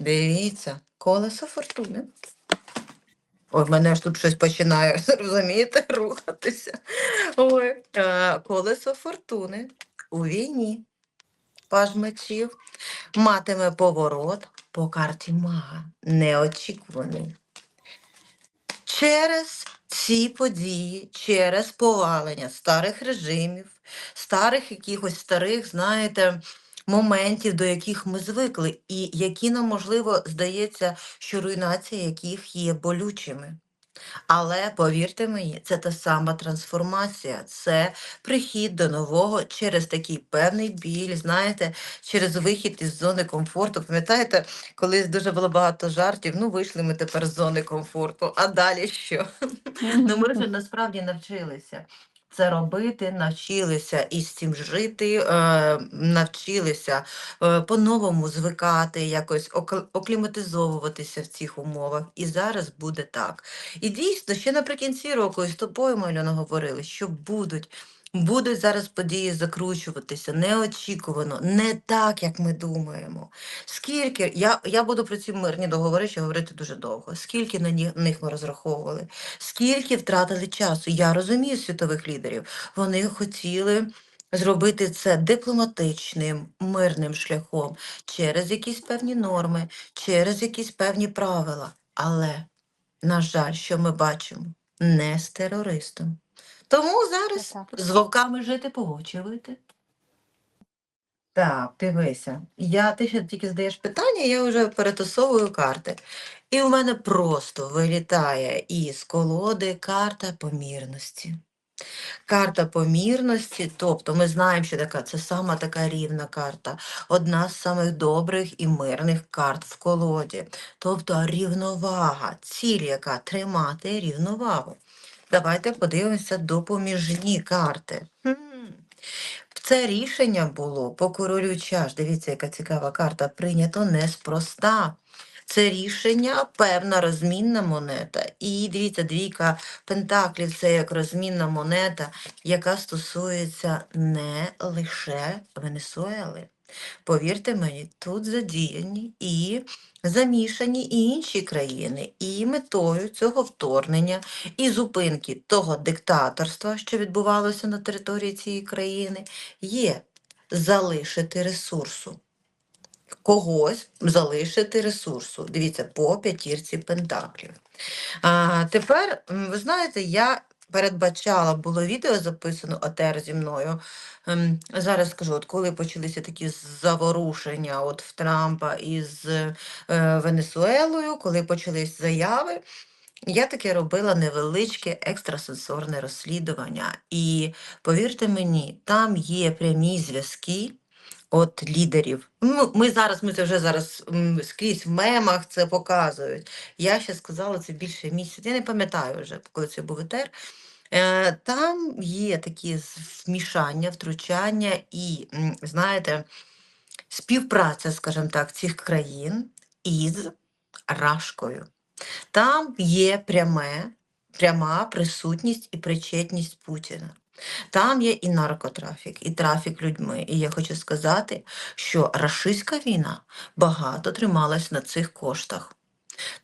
Дивіться, колесо фортуни. Ой, в мене ж тут щось починає, розумієте, рухатися. Ой, е, колесо фортуни у війні. Паж мечів матиме поворот по карті мага. Неочікуваний. Через ці події, через повалення старих режимів, старих якихось старих, знаєте, моментів, до яких ми звикли, і які нам, можливо, здається, що руйнація яких є болючими. Але повірте мені, це та сама трансформація, це прихід до нового через такий певний біль, знаєте, через вихід із зони комфорту. Пам'ятаєте, колись дуже було багато жартів. Ну, вийшли ми тепер з зони комфорту. А далі що? Ну, ми вже насправді навчилися. Це робити, навчилися із цим жити, е, навчилися е, по-новому звикати, якось окліматизовуватися в цих умовах. І зараз буде так. І дійсно, ще наприкінці року і з тобою, Мальона, говорили, що будуть. Будуть зараз події закручуватися неочікувано, не так, як ми думаємо. Скільки я, я буду про ці мирні договори ще говорити дуже довго. Скільки на них ми розраховували, скільки втратили часу. Я розумію світових лідерів. Вони хотіли зробити це дипломатичним, мирним шляхом, через якісь певні норми, через якісь певні правила. Але на жаль, що ми бачимо, не з терористом. Тому зараз так. з вовками жити по вовчі вити. Так, дивися. Я, ти ще тільки задаєш питання, я вже перетасовую карти. І в мене просто вилітає із колоди карта помірності. Карта помірності, тобто ми знаємо, що така це сама така рівна карта, одна з самих добрих і мирних карт в колоді. Тобто рівновага, ціль, яка тримати рівновагу. Давайте подивимося допоміжні карти. Це рішення було по королю чаш. Дивіться, яка цікава карта. Прийнято неспроста. Це рішення, певна розмінна монета. І дивіться, двійка пентаклів це як розмінна монета, яка стосується не лише Венесуели. Повірте мені, тут задіяні і замішані і інші країни, і метою цього вторгнення і зупинки того диктаторства, що відбувалося на території цієї країни, є залишити ресурсу. Когось залишити ресурсу. Дивіться, по п'ятірці пентаклів. А, тепер, ви знаєте, я передбачала, було відео записано ОТР зі мною. Ем, Зараз скажу, от коли почалися такі заворушення от в Трампа із е, Венесуелою, коли почались заяви, я таке робила невеличке екстрасенсорне розслідування. І повірте мені, там є прямі зв'язки от лідерів. Ну, ми зараз, ми це вже зараз м, скрізь в мемах це показують. Я ще сказала це більше місяця. Я не пам'ятаю вже, коли це був етер. Е, Там є такі вмішання, втручання і, знаєте, співпраця, скажімо так, цих країн із Рашкою. Там є пряме, пряма присутність і причетність Путіна. Там є і наркотрафік, і трафік людьми. І я хочу сказати, що рашистська війна багато трималась на цих коштах.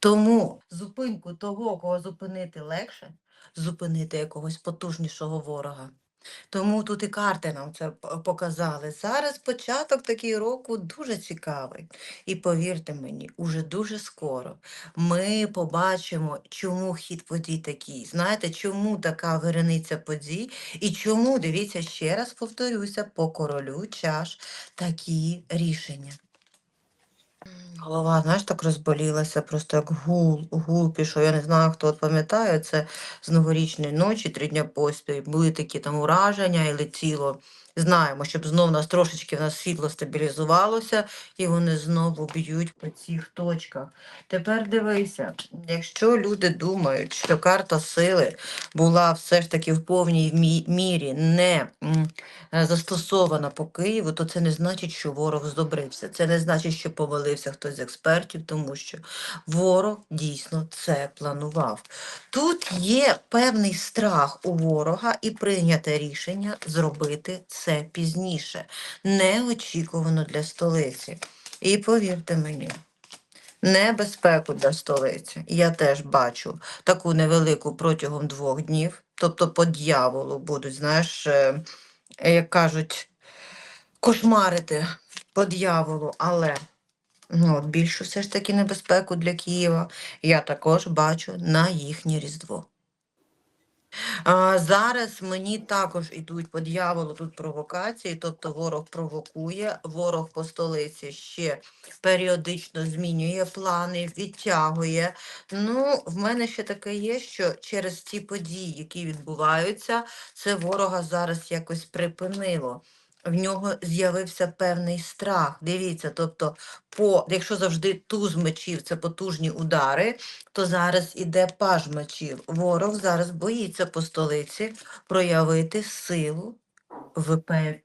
Тому зупинку того, кого зупинити легше, зупинити якогось потужнішого ворога. Тому тут і карти нам це показали. Зараз початок такий року дуже цікавий. І повірте мені, уже дуже скоро ми побачимо, чому хід подій такий. Знаєте, чому така вирениця подій, і чому, дивіться, ще раз повторюся, по королю чаш такі рішення. Голова, знаєш, так розболілася, просто як гул, гул пішов. Я не знаю, хто от пам'ятає, це з новорічної ночі, три дня поспіль. Були такі там ураження і летіло. Знаємо, щоб знов нас трошечки в нас світло стабілізувалося, і вони знову б'ють по цих точках. Тепер дивися, якщо люди думають, що карта сили була все ж таки в повній мірі не застосована по Києву, то це не значить, що ворог здобрився. Це не значить, що повалився хтось з експертів, тому що ворог дійсно це планував. Тут є певний страх у ворога і прийняте рішення зробити це пізніше, неочікувано для столиці. І повірте мені, небезпеку для столиці. Я теж бачу таку невелику протягом двох днів. Тобто по дьяволу будуть, знаєш, е, як кажуть, кошмарити по дьяволу, але ну, більшу все ж таки небезпеку для Києва я також бачу на їхнє Різдво. А, зараз мені також ідуть по дьяволу тут провокації, тобто ворог провокує, ворог по столиці ще періодично змінює плани, відтягує. Ну, в мене ще таке є, що через ті події, які відбуваються, це ворога зараз якось припинило. В нього з'явився певний страх. Дивіться, тобто, по, якщо завжди туз мечів це потужні удари, то зараз іде паж мечів. Ворог зараз боїться по столиці проявити силу в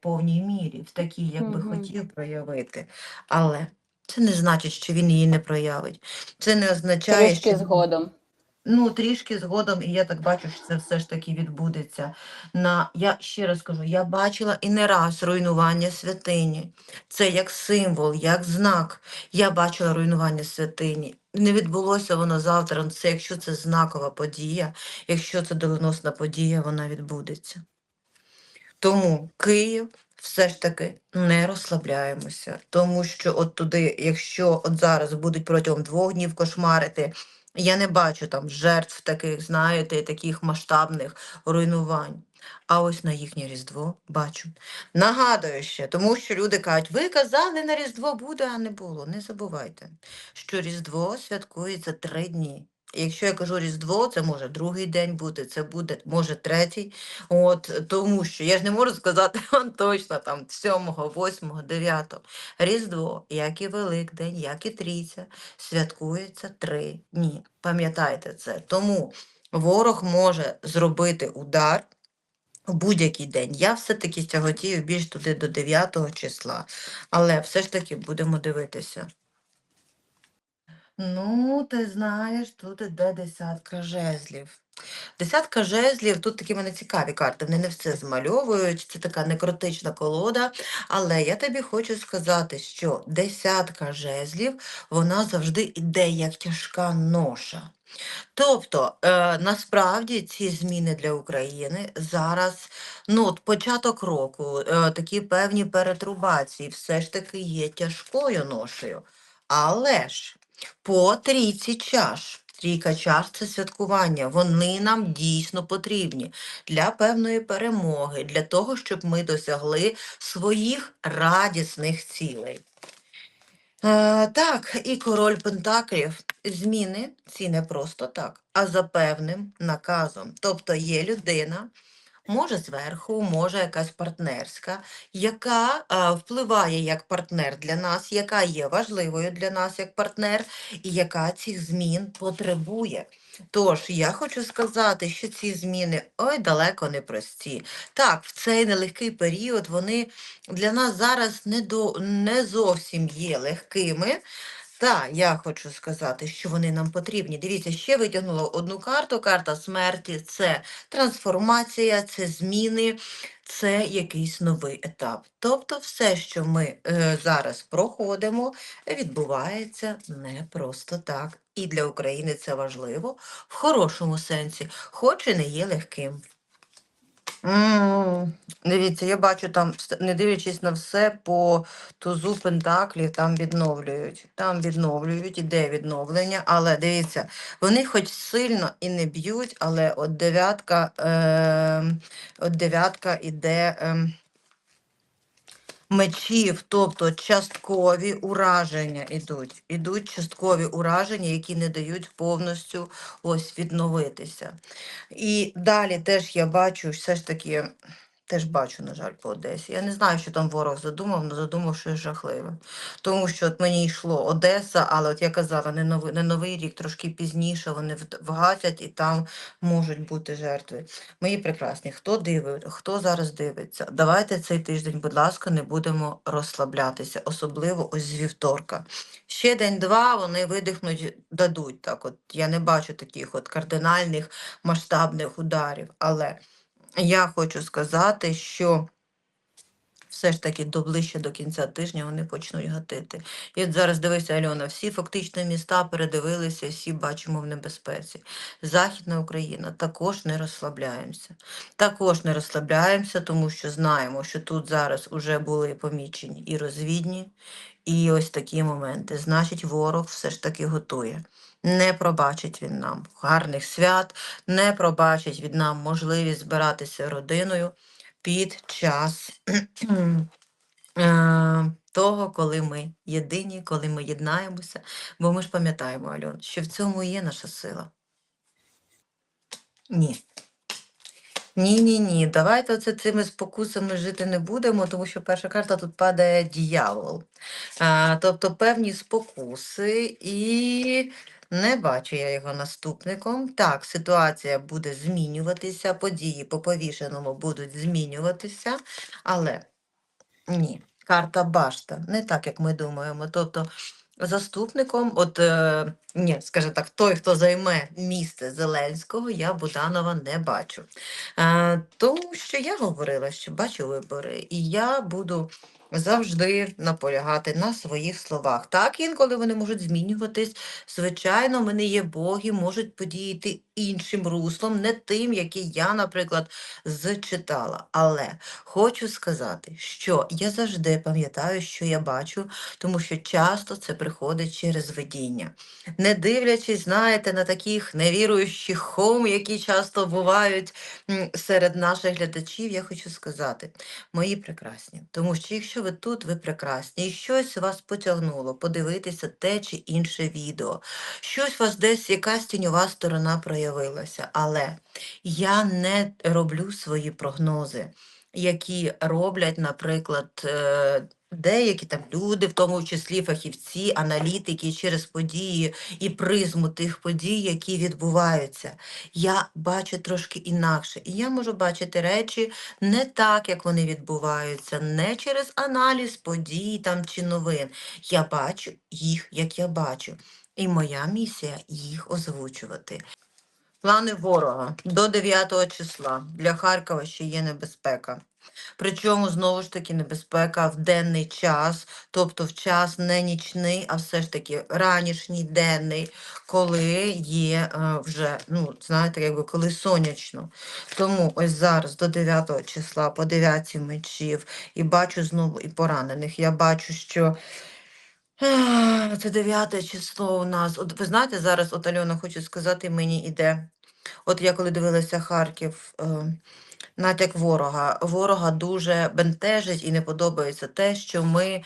повній мірі, в такій, як би Мгм. хотів проявити. Але це не значить, що він її не проявить. Це не означає, Трішки що згодом. Ну, трішки згодом, і я так бачу, що це все ж таки відбудеться. На, я ще раз кажу, я бачила і не раз руйнування святині. Це як символ, як знак. Я бачила руйнування святині. Не відбулося воно завтра. Це якщо це знакова подія, якщо це доленосна подія, вона відбудеться. Тому Київ все ж таки не розслабляємося, тому що от туди, якщо от зараз будуть протягом двох днів кошмарити, я не бачу там жертв таких, знаєте, таких масштабних руйнувань. А ось на їхнє Різдво бачу. Нагадую ще, тому що люди кажуть, ви казали, на Різдво буде, а не було. Не забувайте, що Різдво святкується три дні. Якщо я кажу Різдво, це може другий день бути, це буде, може третій. От, тому що я ж не можу сказати вам точно там 7, 8, 9. Різдво, як і Великдень, як і Трійця, святкується три дні. Пам'ятайте це. Тому ворог може зробити удар в будь-який день. Я все-таки тяготію більш туди до 9 числа, але все ж таки будемо дивитися. Ну, ти знаєш, тут іде десятка жезлів. Десятка жезлів, тут такі мене цікаві карти, вони не все змальовують, це така некротична колода, але я тобі хочу сказати, що десятка жезлів, вона завжди іде як тяжка ноша. Тобто, е, насправді ці зміни для України зараз, ну, от початок року, е, такі певні перетрубації все ж таки є тяжкою ношею. Але ж по трійці чаш. Трійка чаш це святкування. Вони нам дійсно потрібні для певної перемоги, для того, щоб ми досягли своїх радісних цілей. Е, так, і король Пентаклів. Зміни ці не просто так, а за певним наказом. Тобто є людина, може зверху, може якась партнерська, яка а, впливає як партнер для нас, яка є важливою для нас як партнер, і яка цих змін потребує. Тож я хочу сказати, що ці зміни ой далеко не прості. Так, в цей нелегкий період вони для нас зараз не, до, не зовсім є легкими. Та я хочу сказати, що вони нам потрібні. Дивіться, ще витягнула одну карту. Карта смерті це трансформація, це зміни, це якийсь новий етап. Тобто, все, що ми е, зараз проходимо, відбувається не просто так. І для України це важливо в хорошому сенсі, хоч і не є легким. Дивіться, я бачу там, не дивлячись на все, по тузу Пентаклів там відновлюють. Там відновлюють, іде відновлення, але дивіться, вони хоч сильно і не б'ють, але от дев'ятка, е, от дев'ятка іде. Е, Мечів, тобто часткові ураження ідуть. Ідуть часткові ураження, які не дають повністю ось відновитися. І далі теж я бачу, все ж таки, теж бачу, на жаль, по Одесі. Я не знаю, що там ворог задумав, але задумав щось жахливе. Тому що от мені йшло Одеса, але от я казала, не новий, не новий рік, трошки пізніше вони вгасять і там можуть бути жертви. Мої прекрасні, хто дивить, хто зараз дивиться, давайте цей тиждень, будь ласка, не будемо розслаблятися, особливо ось з вівторка. Ще день-два вони видихнуть, дадуть. Так, от я не бачу таких от кардинальних масштабних ударів. Але я хочу сказати, що все ж таки до ближче до кінця тижня вони почнуть гатити. От зараз дивися, Альона, всі фактично міста передивилися, всі бачимо в небезпеці. Західна Україна також не розслабляємося. Також не розслабляємося, тому що знаємо, що тут зараз вже були помічені і розвідні, і ось такі моменти. Значить, ворог все ж таки готує. Не пробачить він нам гарних свят, не пробачить від нам можливість збиратися родиною під час е, того, коли ми єдині, коли ми єднаємося. Бо ми ж пам'ятаємо, Альон, що в цьому є наша сила. Ні. Ні, ні, ні. Давайте оце цими спокусами жити не будемо, тому що перша карта тут падає дьявол. А, тобто певні спокуси, і не бачу я його наступником. Так, ситуація буде змінюватися, події по повішеному будуть змінюватися, але ні, карта башта, не так, як ми думаємо. Тобто заступником, от е, ні, скажімо так, той, хто займе місце Зеленського, я Буданова не бачу. Е, тому що я говорила, що бачу вибори, і я буду завжди наполягати на своїх словах. Так, інколи вони можуть змінюватись. Звичайно, в мене є боги, можуть подіяти іншим руслом, не тим, який я, наприклад, зчитала. Але хочу сказати, що я завжди пам'ятаю, що я бачу, тому що часто це приходить через видіння. Не дивлячись, знаєте, на таких невіруючих хом, які часто бувають серед наших глядачів, я хочу сказати, мої прекрасні, тому що якщо ви тут, ви прекрасні, і щось вас потягнуло подивитися те чи інше відео, щось вас десь, якась тіньова сторона проявилася, але я не роблю свої прогнози, які роблять, наприклад, е, деякі там люди, в тому числі фахівці, аналітики через події і призму тих подій, які відбуваються. Я бачу трошки інакше. І я можу бачити речі не так, як вони відбуваються, не через аналіз подій там чи новин. Я бачу їх, як я бачу. І моя місія їх озвучувати. Плани ворога до 9 числа. Для Харкова ще є небезпека. Причому, знову ж таки, небезпека в денний час, тобто в час не нічний, а все ж таки ранішній, денний, коли є е, вже, ну, знаєте, якби коли сонячно. Тому ось зараз до 9 числа по 9 мечів і бачу знову і поранених. Я бачу, що Це 9 число у нас. От ви знаєте, зараз, от Альона, хочу сказати, мені іде. От я коли дивилася Харків, е, натяк ворога. Ворога дуже бентежить і не подобається те, що ми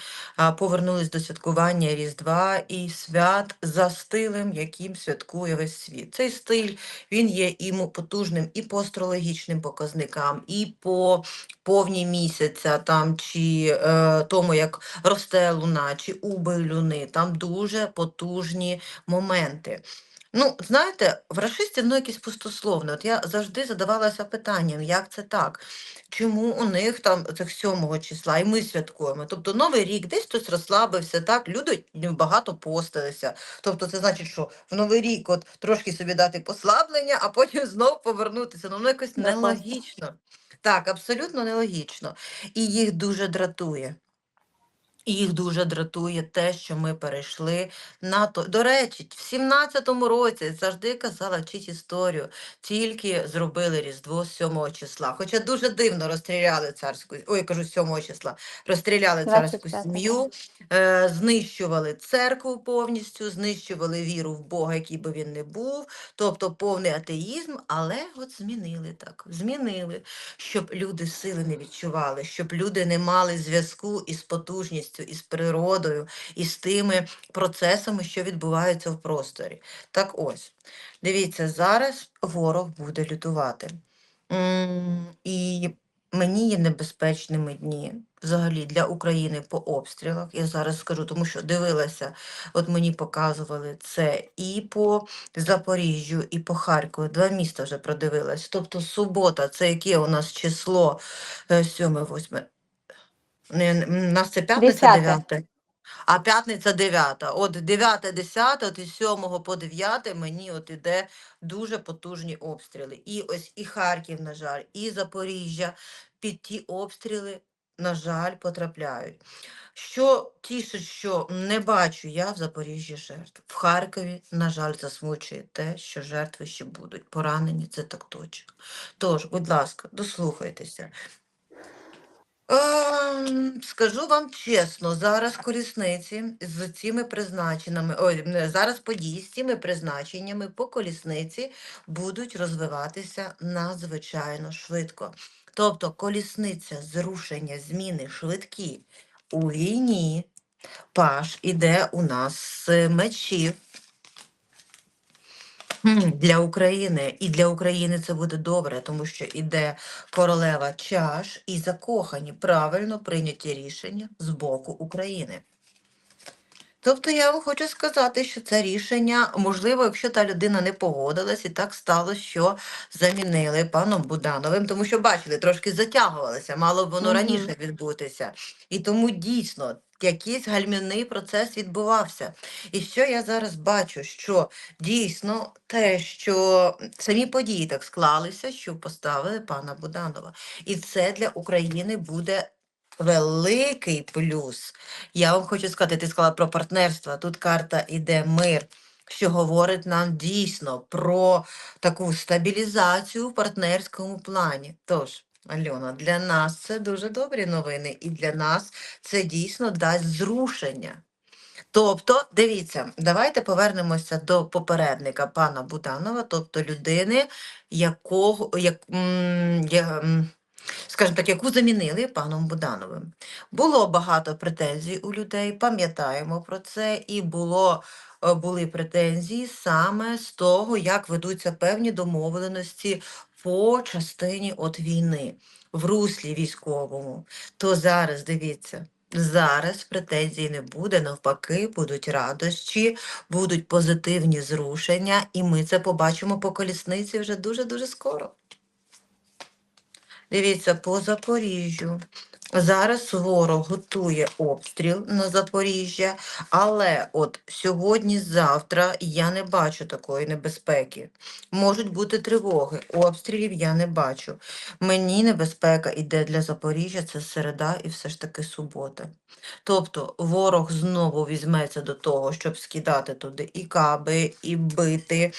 повернулись до святкування Різдва і свят за стилем, яким святкує весь світ. Цей стиль він є і потужним і по астрологічним показникам, і по повній місяця, там чи е, тому, як росте луна, чи убиль люни. Там дуже потужні моменти. Ну, знаєте, в рашистів ну, якесь пустословне. От я завжди задавалася питанням, як це так? Чому у них там цих 7 числа, і ми святкуємо? Тобто Новий рік, десь хтось розслабився, так, люди багато постилися. Тобто це значить, що в Новий рік от трошки собі дати послаблення, а потім знову повернутися. Ну, воно якось нелогічно. Так, абсолютно нелогічно. І їх дуже дратує. І Їх дуже дратує те, що ми перейшли на то. До речі, в 17-му році завжди казала вчить історію, тільки зробили Різдво з 7 числа. Хоча дуже дивно розстріляли царську, ой, кажу, 7 числа, розстріляли царську 25-го. сім'ю, е, знищували церкву повністю, знищували віру в Бога, який би він не був, тобто повний атеїзм, але от змінили так, змінили, щоб люди сили не відчували, щоб люди не мали зв'язку із потужністю, із природою, із тими процесами, що відбуваються в просторі. Так ось, дивіться, зараз ворог буде лютувати. І мені є небезпечними дні взагалі для України по обстрілах. Я зараз скажу, тому що дивилася, от мені показували це і по Запоріжжю, і по Харкову. Два міста вже продивилась. Тобто субота, це яке у нас число 7-8. Не, у нас це п'ятниця Десяте. 9. А п'ятниця 9. От 9, 10, от із 7 по 9 мені от іде дуже потужні обстріли. І ось і Харків, на жаль, і Запоріжжя під ті обстріли на жаль, потрапляють. Що тішить, що не бачу я в Запоріжжі жертв. В Харкові, на жаль, засмучує те, що жертви ще будуть. Поранені, це так точно. Тож, будь ласка, дослухайтеся. Ем, скажу вам чесно, зараз колісниці з цими призначеннями, ой, зараз події з цими призначеннями по колісниці будуть розвиватися надзвичайно швидко. Тобто колісниця зрушення зміни швидкі у війні. Паш іде у нас з мечів. Для України і для України це буде добре, тому що іде королева чаш і закохані правильно прийняті рішення з боку України. Тобто я вам хочу сказати, що це рішення, можливо, якщо та людина не погодилась, і так сталося, що замінили паном Будановим, тому що бачили, трошки затягувалося, мало б воно раніше відбутися. І тому дійсно якийсь гальмівний процес відбувався. І що я зараз бачу, що дійсно те, що самі події так склалися, що поставили пана Буданова. І це для України буде великий плюс. Я вам хочу сказати, ти сказала про партнерство. Тут карта іде мир, що говорить нам дійсно про таку стабілізацію в партнерському плані. Тож, Альона, для нас це дуже добрі новини, і для нас це дійсно дасть зрушення. Тобто, дивіться, давайте повернемося до попередника пана Буданова, тобто людини, якого, як, я, скажімо так, яку замінили паном Будановим. Було багато претензій у людей, пам'ятаємо про це, і було, е, були претензії саме з того, як ведуться певні домовленості по частині от війни в руслі військовому. То зараз дивіться. Зараз претензій не буде, навпаки, будуть радощі, будуть позитивні зрушення, і ми це побачимо по колісниці вже дуже-дуже скоро. Дивіться, по Запоріжжю. Зараз ворог готує обстріл на Запоріжжя, але от сьогодні-завтра я не бачу такої небезпеки. Можуть бути тривоги, обстрілів я не бачу. Мені небезпека йде для Запоріжжя, це середа і все ж таки субота. Тобто ворог знову візьметься до того, щоб скидати туди і каби, і бити.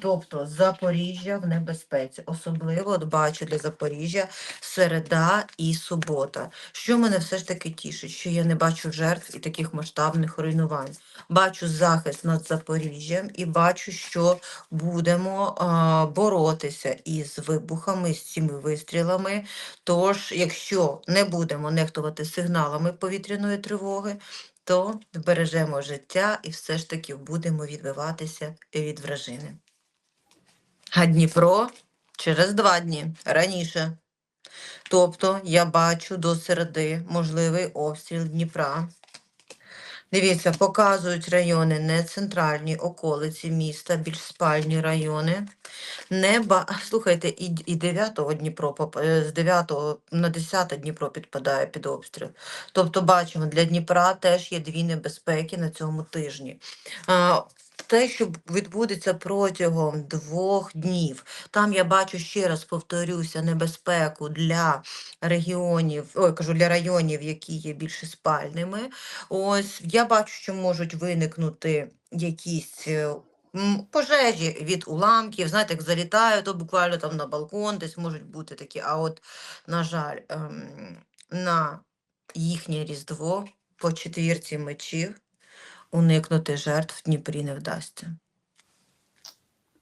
Тобто Запоріжжя в небезпеці. Особливо от бачу для Запоріжжя середа і субота. Що мене все ж таки тішить, що я не бачу жертв і таких масштабних руйнувань. Бачу захист над Запоріжжям і бачу, що будемо а, боротися із вибухами, з цими вистрілами. Тож, якщо не будемо нехтувати сигналами повітряної тривоги, то збережемо життя і все ж таки будемо відбиватися від вражини. А Дніпро через два дні раніше. Тобто я бачу до середи можливий обстріл Дніпра. Дивіться, показують райони не центральні околиці міста, більш спальні райони. Не. Слухайте, і, і 9 Дніпро, е, з 9 на 10 Дніпро підпадає під обстріл. Тобто бачимо, для Дніпра теж є дві небезпеки на цьому тижні. Те, що відбудеться протягом двох днів, там я бачу ще раз повторюся небезпеку для регіонів, ой, кажу, для районів, які є більше спальними. Ось я бачу, що можуть виникнути якісь е, пожежі від уламків. Знаєте, як залітаю, то буквально там на балкон десь можуть бути такі. А от, на жаль, ем, на їхнє Різдво по четвірці мечів уникнути жертв в Дніпрі не вдасться.